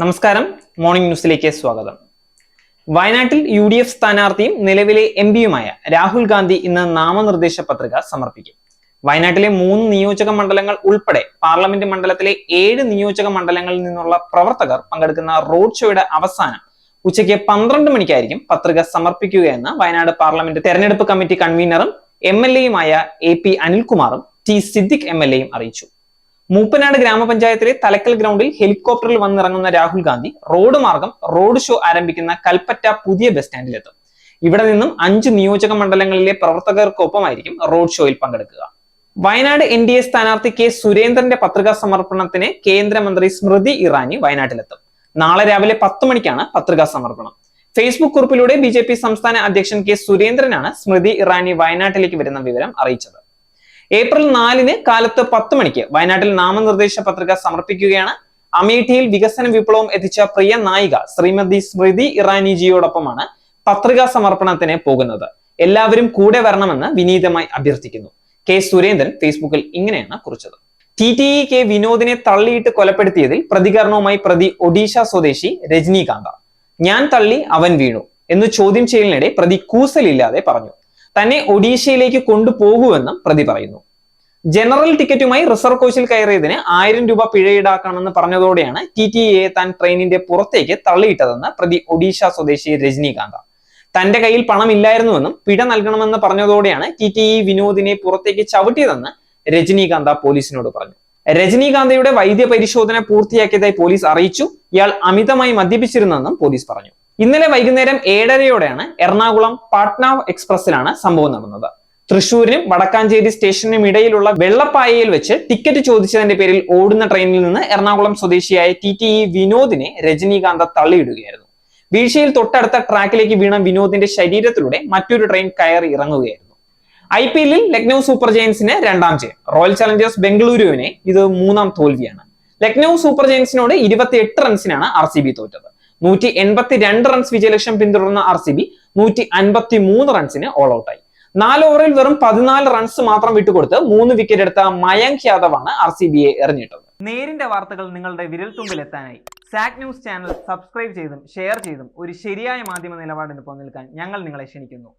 നമസ്കാരം. മോർണിംഗ് ന്യൂസിലേക്ക് സ്വാഗതം. വയനാട്ടിൽ യു ഡി എഫ് സ്ഥാനാർത്ഥിയും നിലവിലെ എം പിയുമായ രാഹുൽ ഗാന്ധി ഇന്ന് നാമനിർദ്ദേശ പത്രിക സമർപ്പിക്കും. വയനാട്ടിലെ മൂന്ന് നിയോജക മണ്ഡലങ്ങൾ ഉൾപ്പെടെ പാർലമെന്റ് മണ്ഡലത്തിലെ ഏഴ് നിയോജക മണ്ഡലങ്ങളിൽ നിന്നുള്ള പ്രവർത്തകർ പങ്കെടുക്കുന്ന റോഡ് ഷോയുടെ അവസാനം ഉച്ചയ്ക്ക് പന്ത്രണ്ട് മണിക്കായിരിക്കും പത്രിക സമർപ്പിക്കുകയെന്ന് വയനാട് പാർലമെന്റ് തെരഞ്ഞെടുപ്പ് കമ്മിറ്റി കൺവീനറും എം എൽ എയുമായ എ പി അനിൽകുമാറും ടി സിദ്ദിഖ് എം എൽ എയും അറിയിച്ചു. മൂപ്പനാട് ഗ്രാമപഞ്ചായത്തിലെ തലക്കൽ ഗ്രൗണ്ടിൽ ഹെലികോപ്റ്ററിൽ വന്നിറങ്ങുന്ന രാഹുൽ ഗാന്ധി റോഡ് മാർഗം റോഡ് ഷോ ആരംഭിക്കുന്ന കൽപ്പറ്റ പുതിയ ബസ് സ്റ്റാൻഡിലെത്തും. ഇവിടെ നിന്നും അഞ്ച് നിയോജക മണ്ഡലങ്ങളിലെ പ്രവർത്തകർക്കൊപ്പമായിരിക്കും റോഡ് ഷോയിൽ പങ്കെടുക്കുക. വയനാട് എൻ ഡി എ സ്ഥാനാർത്ഥി കെ സുരേന്ദ്രന്റെ പത്രികാ സമർപ്പണത്തിന് കേന്ദ്രമന്ത്രി സ്മൃതി ഇറാനി വയനാട്ടിലെത്തും. നാളെ രാവിലെ പത്ത് മണിക്കാണ് പത്രികാ സമർപ്പണം. ഫേസ്ബുക്ക് കുറിപ്പിലൂടെ ബി സംസ്ഥാന അധ്യക്ഷൻ കെ സുരേന്ദ്രനാണ് സ്മൃതി ഇറാനി വയനാട്ടിലേക്ക് വരുന്ന വിവരം അറിയിച്ചത്. ഏപ്രിൽ നാലിന് കാലത്ത് പത്ത് മണിക്ക് വയനാട്ടിൽ നാമനിർദ്ദേശ പത്രിക സമർപ്പിക്കുകയാണ്. അമേഠിയിൽ വികസന വിപ്ലവം എത്തിച്ച പ്രിയ നായിക ശ്രീമതി സ്മൃതി ഇറാനിജിയോടൊപ്പമാണ് പത്രികാ സമർപ്പണത്തിന് പോകുന്നത്. എല്ലാവരും കൂടെ വരണമെന്ന് വിനീതമായി അഭ്യർത്ഥിക്കുന്നു. കെ സുരേന്ദ്രൻ ഫേസ്ബുക്കിൽ ഇങ്ങനെയാണ് കുറിച്ചത്. ടി ടി ഇ കെ വിനോദിനെ തള്ളിയിട്ട് കൊലപ്പെടുത്തിയതിൽ പ്രതികരണവുമായി പ്രതി ഒഡീഷ സ്വദേശി രജനീകാന്ത. ഞാൻ തള്ളി അവൻ വീണു എന്ന് ചോദ്യം ചെയ്യലിനിടെ പ്രതി കൂസലില്ലാതെ പറഞ്ഞു. തന്നെ ഒഡീഷയിലേക്ക് കൊണ്ടുപോകുമെന്നും പ്രതി പറയുന്നു. ജനറൽ ടിക്കറ്റുമായി റിസർവ് കോച്ചിൽ കയറിയതിന് ആയിരം രൂപ പിഴ ഈടാക്കണമെന്ന് പറഞ്ഞതോടെയാണ് ടി ടി എ താൻ ട്രെയിനിന്റെ പുറത്തേക്ക് തള്ളിയിട്ടതെന്ന് പ്രതി ഒഡീഷ സ്വദേശി രജനീകാന്ത. തന്റെ കയ്യിൽ പണമില്ലായിരുന്നുവെന്നും പിഴ നൽകണമെന്ന് പറഞ്ഞതോടെയാണ് ടി ടി ഇ വിനോദിനെ പുറത്തേക്ക് ചവിട്ടിയതെന്ന് രജനീകാന്ത പോലീസിനോട് പറഞ്ഞു. രജനീകാന്തയുടെ വൈദ്യ പരിശോധന പൂർത്തിയാക്കിയതായി പോലീസ് അറിയിച്ചു. ഇയാൾ അമിതമായി മദ്യപിച്ചിരുന്നെന്നും പോലീസ് പറഞ്ഞു. ഇന്നലെ വൈകുന്നേരം ഏഴരയോടെയാണ് എറണാകുളം പാട്ന എക്സ്പ്രസിലാണ് സംഭവം നടന്നത്. തൃശൂരിനും വടക്കാഞ്ചേരി സ്റ്റേഷനും ഇടയിലുള്ള വെള്ളപ്പായയിൽ വെച്ച് ടിക്കറ്റ് ചോദിച്ചതിന്റെ പേരിൽ ഓടുന്ന ട്രെയിനിൽ നിന്ന് എറണാകുളം സ്വദേശിയായ ടി ടി ഇ വിനോദിനെ രജനീകാന്ത തള്ളിയിടുകയായിരുന്നു. വീഴ്ചയിൽ തൊട്ടടുത്ത ട്രാക്കിലേക്ക് വീണ വിനോദിന്റെ ശരീരത്തിലൂടെ മറ്റൊരു ട്രെയിൻ കയറി ഇറങ്ങുകയായിരുന്നു. ഐ പി എല്ലിൽ ലക്നൌ സൂപ്പർ ജയൻസിന് രണ്ടാം ജയം. റോയൽ ചലഞ്ചേഴ്സ് ബംഗളൂരുവിനെ ഇത് മൂന്നാം തോൽവിയാണ്. ലക്നൌ സൂപ്പർ ജയൻസിനോട് ഇരുപത്തിയെട്ട് റൺസിനാണ് ആർ സി ബി തോറ്റത്. നൂറ്റി എൺപത്തി രണ്ട് റൺസ് വിജയലക്ഷ്യം പിന്തുടർന്ന ആർ സി ബി നൂറ്റി അൻപത്തി മൂന്ന് റൺസിന് ഓൾ ഔട്ടായി നാല് ഓവറിൽ വെറും പതിനാല് റൺസ് മാത്രം വിട്ടുകൊടുത്ത് മൂന്ന് വിക്കറ്റ് എടുത്ത മയങ്ക് യാദവാണ് ആർ സി ബിയെ എറിഞ്ഞിട്ടത്. നേരിന്റെ വാർത്തകൾ നിങ്ങളുടെ വിരൽത്തുമ്പിൽ എത്താനായി സാക് ന്യൂസ് ചാനൽ സബ്സ്ക്രൈബ് ചെയ്തും ഷെയർ ചെയ്തും ഒരു ശരിയായ മാധ്യമ നിലപാടിന് പോകാൻ ഞങ്ങൾ നിങ്ങളെ ക്ഷണിക്കുന്നു.